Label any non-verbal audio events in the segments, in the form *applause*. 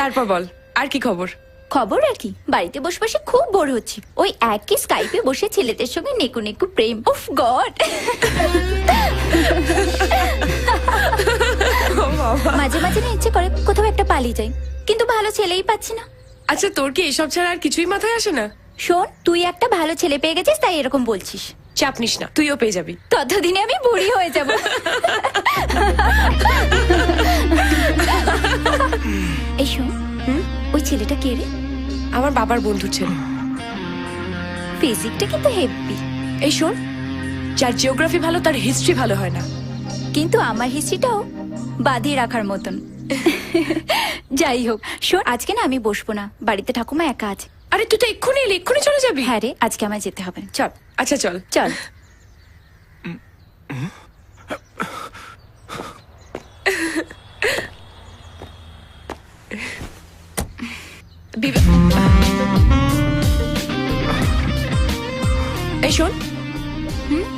তারপর বল আর কি খবর? খবর আর কি বাড়িতে বসে বসে খুব বোর হচ্ছি। ওই একই স্কাইপে বসে ছেলেদের সঙ্গে নেকু নেকু প্রেম। উফ গড! মাঝে মাঝে না ইচ্ছে করে কোথাও একটা পালিয়ে যাই কিন্তু ভালো ছেলেই পাচ্ছি না। আচ্ছা তোর কি এসব ছাড়া আর কিছুই মাথায় আসে না? শোন তুই একটা ভালো ছেলে পেয়ে গেছিস তাই এরকম বলছিস। চাপ নিস না তুইও পেয়ে যাবি। ততদিনে আমি বুড়ি হয়ে যাব। এই শোন। ওই ছেলেটা কে রে? আমার বাবার বন্ধুর ছেলে। ফিজিকটা কিন্তু হেভি এই শোন যার জিওগ্রাফি ভালো তার হিস্ট্রি ভালো হয় না। কিন্তু আমার হিস্ট্রিটাও বাঁধিয়ে রাখার মতন। যাই হোক শোন আজকে না আমি বসবো না। বাড়িতে ঠাকুমা একা আছে। আরে তুই তো এক্ষুনি এলি এক্ষুনি চলে যাবি? হ্যাঁ রে আজকে আমায় যেতে হবে। চল। আচ্ছা চল। চল। বিবে- এই শোন।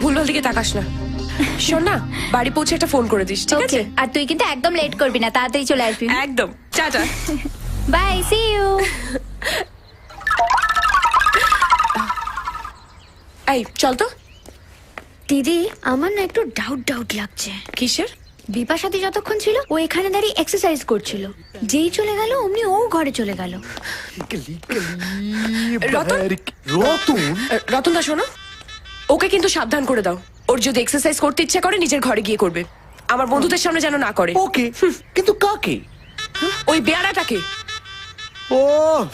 ভুলভাল দিকে তাকাস না। শোন না বাড়ি পৌঁছে একটা ফোন করে দিস ঠিক আছে? ওকে আর তুই কিন্তু একদম লেট করবি না তাড়াতাড়ি চলে আসবি। একদম টাটা বাই সি ইউ এই চল তো। দিদি আমার না একটু ডাউট ডাউট লাগছে। কিসের? বিপাশাদি যতক্ষণ ছিল ও এখানে দাঁড়িয়ে এক্সারসাইজ করছিল। যেই চলে গেল অমনি ও ঘরে চলে গেল। রতন? রতন? রতন দা শোনো। ওকে কিন্তু সাবধান করে দাও। ওর যদি এক্সারসাইজ করতে ইচ্ছে করে নিজের ঘরে গিয়ে করবে। আমার বন্ধুদের সামনে যেন না করে। ওকে? কিন্তু কাকে? ওই বেয়ারাটাকে। ও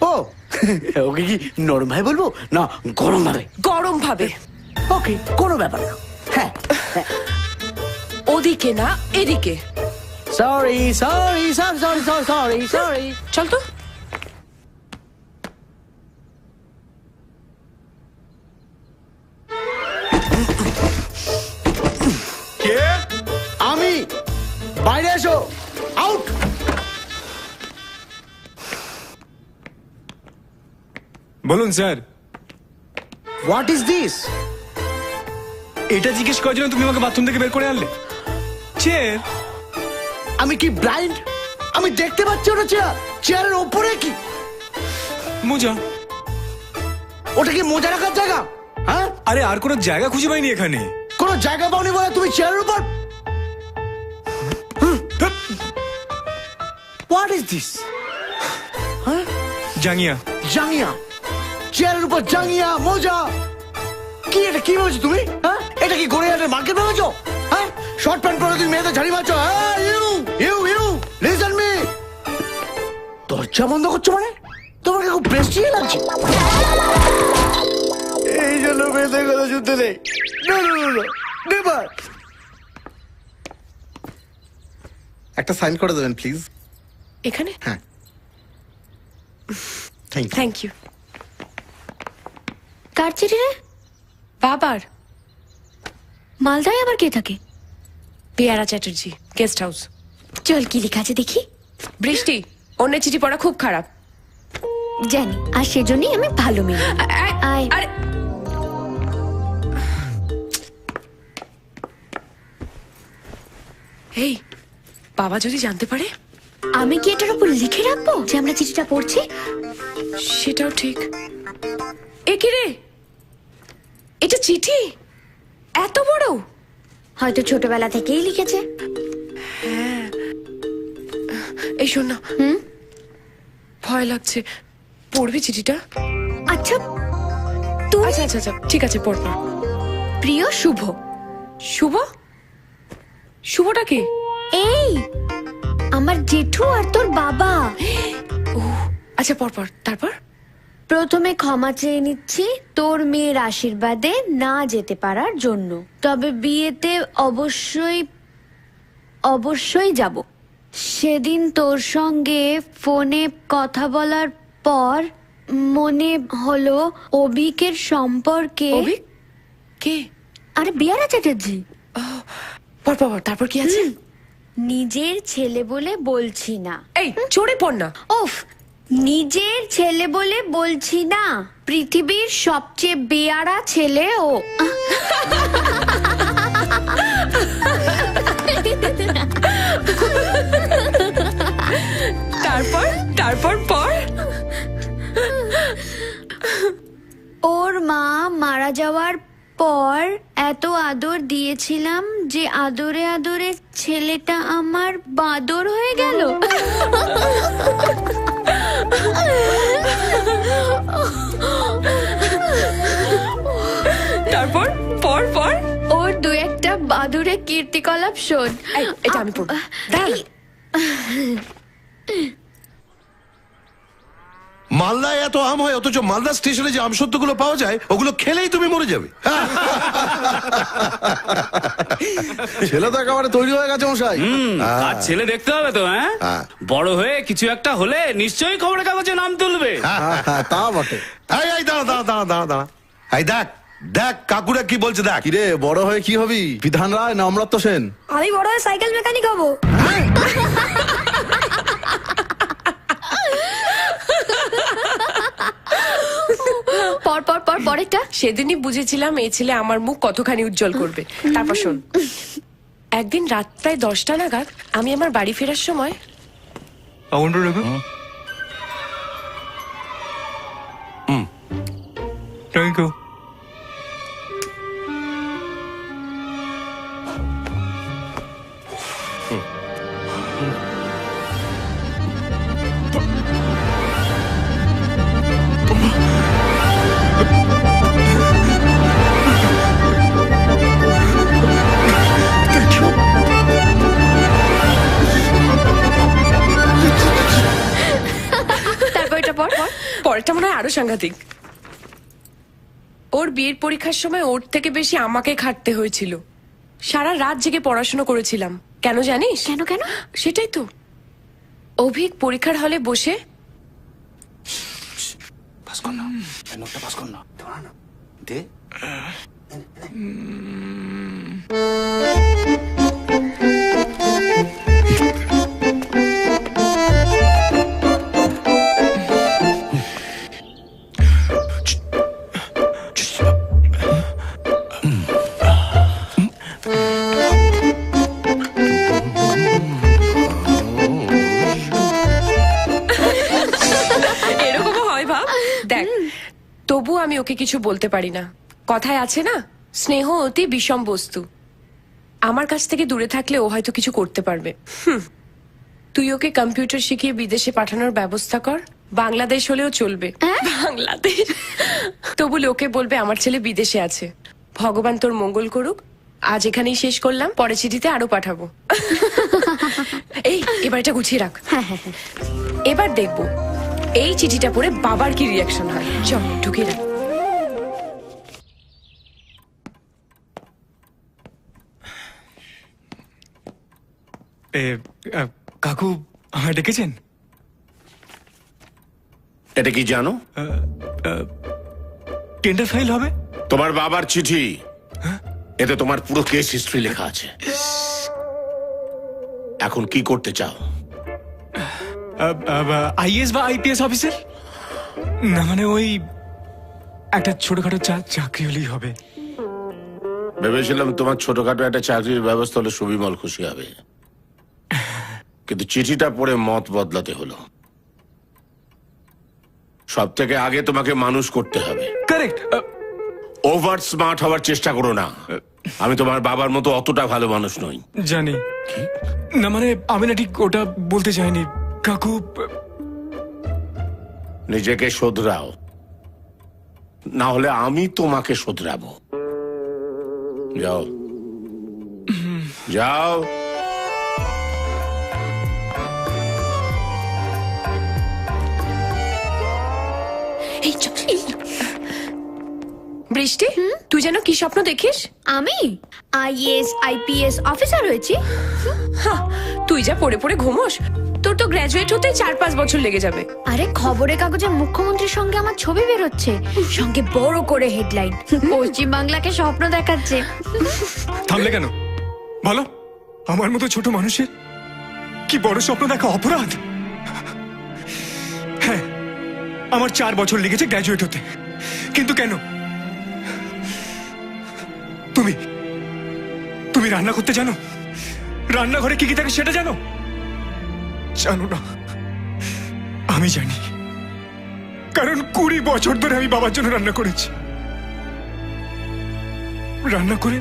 ও। ওকে কি নরম ভাই বলব? না গরম ভাবে। গরম ভাবে। ওকে কোনো ব্যাপার না। হ্যাঁ। ওদিকে না এদিকে। Sorry sorry sorry sorry sorry sorry sorry চল তো। আমি। বাইরে এসো। আউট বলুন স্যার। হোয়াট ইজ দিস এটা জিজ্ঞেস করার জন্য তুমি আমাকে বাথরুম থেকে বের করে আনলে। চেয়ার আমি কি ব্লাইন্ড আমি দেখতে পাচ্ছি ওটা চেয়ার। চেয়ারের ওপরে কি? মোজা। ওটা কি মোজা রাখার জায়গা? হ্যাঁ? আরে আর কোনো জায়গা খুঁজে পাইনি এখানে। কোনো জায়গা পাওনি বলে তুমি চেয়ারের উপর? হোয়াট ইজ দিস জাঙ্গিয়া। জাঙ্গিয়া। চেয়ারের উপর জাঙ্গিয়া মোজা। কি এটা কি ভেবেছো তুমি? হ্যাঁ? এটা কি গড়িয়াহাটের মার্কেট ভেবেছো? হ্যাঁ? শর্ট প্যান্ট পরে তুমি মেয়েদের ঝাড়ি মারছো? হ্যাঁ you you you listen me দরজা বন্ধ করছ মানে? তোমাকে খুব বেশি লাগছে। এই জন্য মেয়েদের কথা শুনতে নেই। না না না নেভার একটা সাইন করে দেবেন প্লিজ এখানে? হ্যাঁ। থ্যাংক থ্যাংক ইউ কার চিঠি রে? বাবার। মালদায় আবার কে থাকে? পেয়ারা চ্যাটার্জি গেস্ট হাউস চল কি লেখা আছে দেখি। বৃষ্টি অন্যের চিঠি পড়া খুব খারাপ। জানি আর সেজন্যই আমি ভালো মেয়ে। আয়। আরে এই বাবা যদি জানতে পারে? আমি কি এটার উপর লিখে রাখব যে আমরা চিঠিটা পড়ছি? সেটাও ঠিক। এ কি রে? এটা চিঠি? এত বড়? হয়তো ছোটবেলা থেকেই লিখেছে। এই শোন না। ভয় লাগছে। পড়বি চিঠিটা? আচ্ছা তুই আচ্ছা আচ্ছা আচ্ছা ঠিক আছে পড় পড় প্রিয় শুভ। শুভ? শুভটা কে? এই আমার জেঠু আর তোর বাবা। আচ্ছা পর পর তারপর? প্রথমে ক্ষমা চেয়ে নিচ্ছি তোর মেয়ের আশীর্বাদে না যেতে পারার জন্য। তবে বিয়েতে অবশ্যই অবশ্যই যাব। সেদিন তোর সঙ্গে ফোনে কথা বলার পর মনে হলো অভিকের সম্পর্কে অভিক? কে? আরে বিয়ারা চ্যাটার্জি। পর পর পর, তারপর কি আছে? নিজের ছেলে বলে বলছি না। এই চড়ে পড় না। ওফ নিজের ছেলে বলে বলছি না পৃথিবীর সবচেয়ে বেয়ারা ছেলে ও। তারপর? তারপর পর? ওর মা মারা যাওয়ার পর এত আদর দিয়েছিলাম যে আদরে আদরে ছেলেটা আমার বাদর হয়ে গেল। তারপর? পর পর? ওর দু একটা বাদুরে কীর্তিকলাপ শোন। এটা আমি পড়ব। মালদায় এত আম হয় অথচ মালদা স্টেশনে যে আমসত্ত্বগুলো পাওয়া যায় ওগুলো খেলেই তুমি মরে যাবে। *laughs* ছেলে তো একেবারে তৈরি হয়ে গেছে মশাই। আর ছেলে দেখতে হবে তো হ্যাঁ? হ্যাঁ। বড় হয়ে কিছু একটা হলে নিশ্চয়ই খবরের কাগজে নাম তুলবে। হ্যাঁ, হ্যাঁ, তা বটে। এই এই দাঁড়া দাঁড়া দাঁড়া দাঁড়া দাঁড়া। এই দেখ দেখ কাকুরা কি বলছে দেখ। কিরে বড় হয়ে কি হবি? বিধান রায় না অমরত্ব সেন। আমি বড় হয়ে সাইকেল মেকানিক হব। *laughs* পর পর পর পরেরটা? সেদিনই বুঝেছিলাম এই ছেলে আমার মুখ কতখানি উজ্জ্বল করবে। তারপর শোন। একদিন রাত প্রায় দশটা নাগাদ আমি আমার বাড়ি ফেরার সময় থ্যাংক ইউ আরও সাংঘাতিক। ওর বিয়ের পরীক্ষার সময় ওর থেকে বেশি আমাকে খাটতে হয়েছিল। সারা রাত জেগে পড়াশোনা করেছিলাম। কেন জানিস? কেন কেন? সেটাই তো। অভিক পরীক্ষার হলে বসে এরকমও কিছু বলতে পারি না। কথায় আছে না স্নেহ অতি বিষম বস্তু। আমার কাছ থেকে দূরে থাকলে ও হয়তো কিছু করতে পারবে। তুই ওকে কম্পিউটার শিখিয়ে বিদেশে পাঠানোর ব্যবস্থা কর বাংলাদেশ হলেও চলবে। বাংলাদেশ। তবু লোকে বলবে আমার ছেলে বিদেশে আছে। ভগবান তোর মঙ্গল করুক। আজ এখানেই শেষ করলাম পরে চিঠিতে আরও পাঠাবো। এই এবার এটা গুছিয়ে রাখ। এবার দেখব এই চিঠিটা পড়ে বাবার কি রিয়াকশন হয়। চল ঢুকে রাখ। এ আ, কাকু আমায় ডেকেছেন? এটা কি জানো? টেন্ডার ফাইল হবে? তোমার বাবার চিঠি। এতে তোমার পুরো কেস হিস্ট্রি লেখা আছে। এখন কি করতে চাও? আইএস বা আইপিএস অফিসার? না মানে ওই একটা ছোটখাটো চা- চাকরি হলেই হবে। ভেবেছিলাম তোমার ছোটখাটো একটা চাকরির ব্যবস্থা হলে সুবিমল খুশি হবে। কিন্তু চিঠিটা পড়ে মত বদলাতে হলো। সব থেকে আগে তোমাকে মানুষ করতে হবে। কারেক্ট ওভার স্মার্ট হওয়ার চেষ্টা করো না। আমি তোমার বাবার মতো অতটা ভালো মানুষ নই। জানি। না মানে আমি না ঠিক ওটা বলতে চাইনি। কাকু নিজেকে শোধরাও। না হলে আমি তোমাকে শোধরাবো। যাও। যাও। বৃষ্টি তুই যেন কি স্বপ্ন দেখিস? আমি? আইএস আইপিএস অফিসার হয়েছি। হা, তুই যা পড়ে পড়ে ঘুমোস তোর তো গ্র্যাজুয়েট হতে চার পাঁচ বছর লেগে যাবে। আরে খবরের কাগজে মুখ্যমন্ত্রীর সঙ্গে আমার ছবি বেরোচ্ছে সঙ্গে বড় করে হেডলাইন পশ্চিম বাংলাকে স্বপ্ন দেখাচ্ছে। থামলে কেন? বলো আমার মতো ছোট মানুষের কি বড় স্বপ্ন দেখা অপরাধ? আমার চার বছর লেগেছে গ্র্যাজুয়েট হতে। কিন্তু কেন? তুমি তুমি রান্না করতে জানো? রান্নাঘরে কি কি থাকে সেটা জানো? জানো না। আমি জানি। কারণ কুড়ি বছর ধরে আমি বাবার জন্য রান্না করেছি। রান্না করে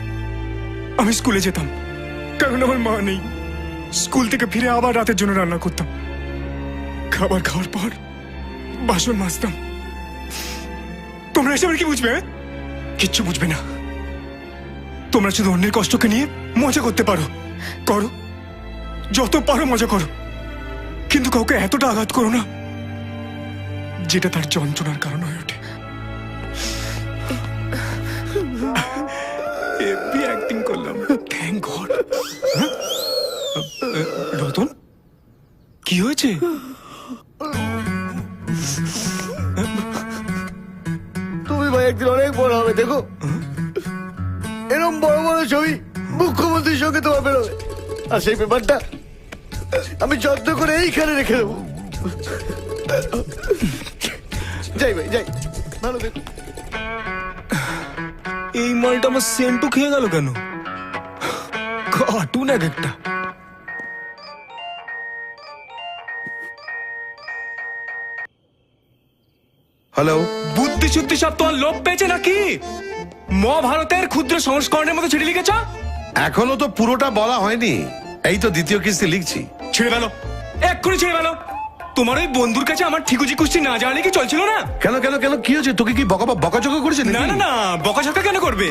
আমি স্কুলে যেতাম। কারণ আমার মা নেই। স্কুল থেকে ফিরে আবার রাতের জন্য রান্না করতাম। খাবার খাওয়ার পর বাসন মাজতাম। তোমরা এসে আবার কি বুঝবে হ্যাঁ? কিচ্ছু বুঝবে না। তোমরা শুধু অন্যের কষ্টকে নিয়ে মজা করতে পারো। করো। যত পারো মজা করো। কিন্তু কাউকে এতটা আঘাত করো না যেটা তার যন্ত্রণার কারণ হয়ে ওঠে। *laughs* অ্যাক্টিং করলাম। Thank God. রতন? কি হয়েছে? হবে দেখো। এরকম বড় বড় ছবি মুখ্যমন্ত্রীর সঙ্গে তোমার বেরোবে। আর সেই পেপারটা আমি যত্ন করে এইখানে রেখে দেবো। যাই ভাই যাই। ভালো দেখো এই মালটা আমার সেন্টু খেয়ে গেল কেন? কার্টুন এক একটা। হ্যালো? বুদ্ধি সত্যি সব তোমার লোভ পেয়েছে নাকি? মহাভারতের ক্ষুদ্র সংস্করণের মতো ছেড়ে লিখেছ? এখনও তো পুরোটা বলা হয়নি। এই তো দ্বিতীয় কিস্তি লিখছি। ছেড়ে গেল এক্ষুনি ছেড়ে গেল তোমার ওই বন্ধুর কাছে আমার ঠিকুজি কুস্তি না জানলে কি চলছিল না? কেন কেন কেন? কি হয়েছে? তোকে কি বকা বকাচকা করেছে না না না। বকাঝকা কেন করবে?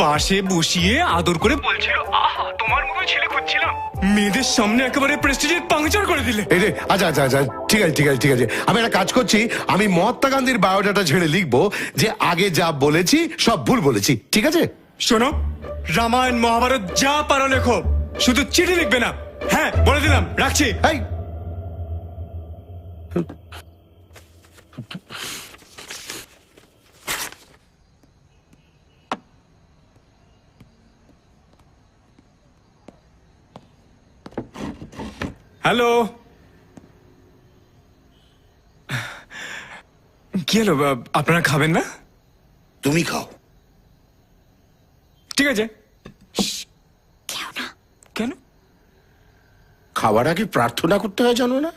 পাশে বসিয়ে আদর করে বলছিল আহা তোমার মতো ছেলে খুঁজছিলাম। মেয়েদের সামনে একেবারে প্রেস্টিজের পাংচার করে দিলে। এই রে আচ্ছা আচ্ছা আচ্ছা ঠিক আছে ঠিক আছে ঠিক আছে। আমি একটা কাজ করছি আমি মহাত্মা গান্ধীর বায়োডাটা ছেড়ে লিখব যে আগে যা বলেছি সব ভুল বলেছি। ঠিক আছে? শোনো রামায়ণ মহাভারত যা পারো লেখো। শুধু চিঠি লিখবে না। হ্যাঁ বলে দিলাম রাখছি। এই! হ্যালো কি হলো? আপনারা খাবেন না? তুমি খাও। ঠিক আছে। কেন? খাবার আগে প্রার্থনা করতে হয় জানো না?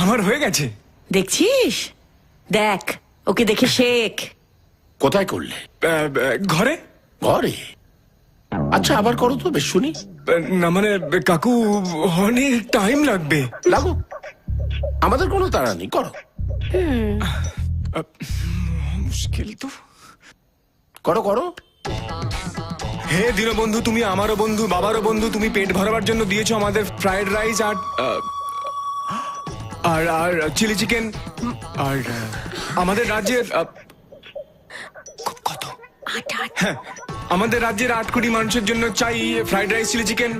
আমার হয়ে গেছে। দেখছিস? দেখ ওকে দেখে শেখ। কোথায় করলে? ঘরে? ঘরে? আচ্ছা আবার করো তো বেশ শুনি। না মানে কাকু অনেক টাইম লাগবে। লাগো। আমাদের কোনো তাড়া নেই করো। মুশকিল তো। করো করো। হে দীনবন্ধু তুমি আমারও বন্ধু বাবারও বন্ধু তুমি পেট ভরাবার জন্য দিয়েছ আমাদের ফ্রাইড রাইস আর আর আর চিলি চিকেন আর আমাদের রাজ্যের কত? হ্যাঁ আমাদের রাজ্যের আট কোটি মানুষের জন্য চাই ফ্রাইড রাইস চিলি চিকেন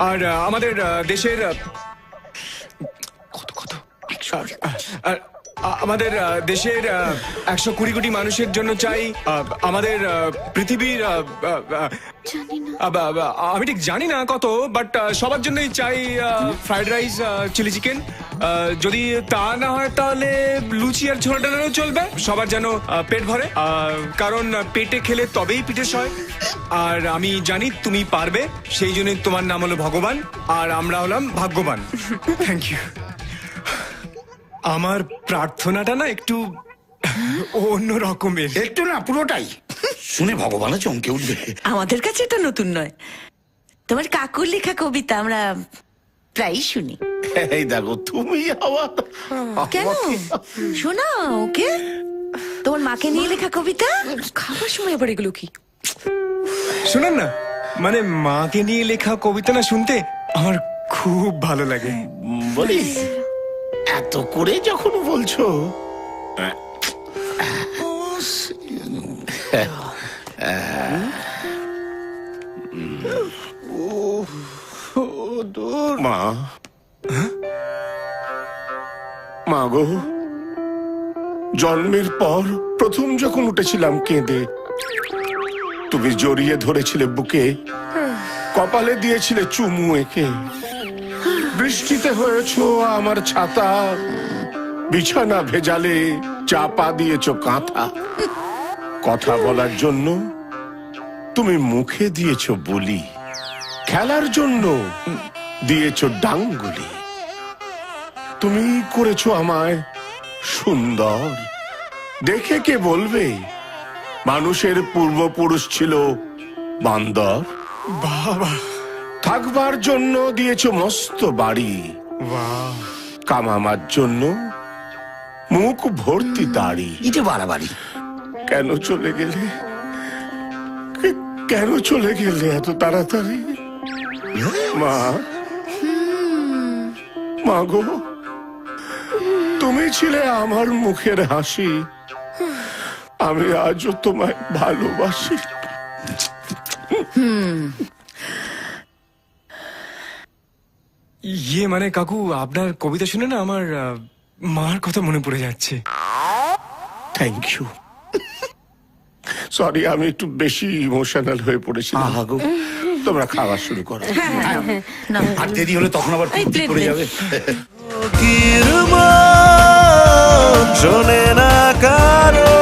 আর আমাদের দেশের কত কত? আর, আমাদের দেশের একশো কুড়ি কোটি মানুষের জন্য চাই আমাদের পৃথিবীর আমি ঠিক জানি না কত বাট সবার জন্যই চাই ফ্রাইড রাইস চিলি চিকেন যদি তা না হয় তাহলে লুচি আর ছোলা চলবে। সবার যেন আহ, পেট ভরে। আহ, কারণ আহ, পেটে খেলে তবেই পিঠে সয়। আর আমি জানি তুমি পারবে সেই জন্য তোমার নাম হলো ভগবান আর আমরা হলাম ভাগ্যবান। থ্যাংক ইউ আমার প্রার্থনাটা না একটু অন্য রকমের। একটু না পুরোটাই। শুনে ভগবানও চমকে উঠবে। আমাদের কাছে এটা নতুন নয়। তোমার কাকুর লেখা কবিতা আমরা প্রায়ই শুনি। এই দেখো তুমি আবার কেন? শোনা ওকে? তোমার মাকে নিয়ে লেখা কবিতা? খাবার সময় আবার এগুলো কি? শুনুন না মানে মাকে নিয়ে লেখা কবিতা না শুনতে আমার খুব ভালো লাগে। বলি এত করে যখন বলছো মা। মা গো। জন্মের পর প্রথম যখন উঠেছিলাম কেঁদে, তুমি জড়িয়ে ধরেছিলে বুকে, কপালে দিয়েছিলে চুমু এঁকে। বৃষ্টিতে হয়েছ আমার ছাতা, বিছানা ভেজালে চাপা দিয়েছ কাঁথা। কথা বলার জন্য তুমি মুখে দিয়েছ বলি। খেলার জন্য দিয়েছ ডাঙ্গুলি। তুমি করেছ আমায় সুন্দর। দেখে কে বলবে? মানুষের পূর্বপুরুষ ছিল বান্দর। বাবা। থাকবার জন্য দিয়েছ মস্ত বাড়ি। বাহ। কামামার জন্য মুখ ভর্তি দাড়ি। ইটে বাড়াবাড়ি। কেন চলে গেলে? কেন চলে গেলে এত তাড়াতাড়ি? মা। মা গো তুমি ছিলে আমার মুখের হাসি। আমি আজও তোমায় ভালোবাসি। ইয়ে মানে কাকু আপনার কবিতা শুনে না আমার মার কথা মনে পড়ে যাচ্ছে। থ্যাংক ইউ সরি আমি একটু বেশি ইমোশনাল হয়ে গো। তোমরা খাওয়া শুরু করো। আর দেরি হলে তখন আবার পড়ে যাবে। শোনে না কারও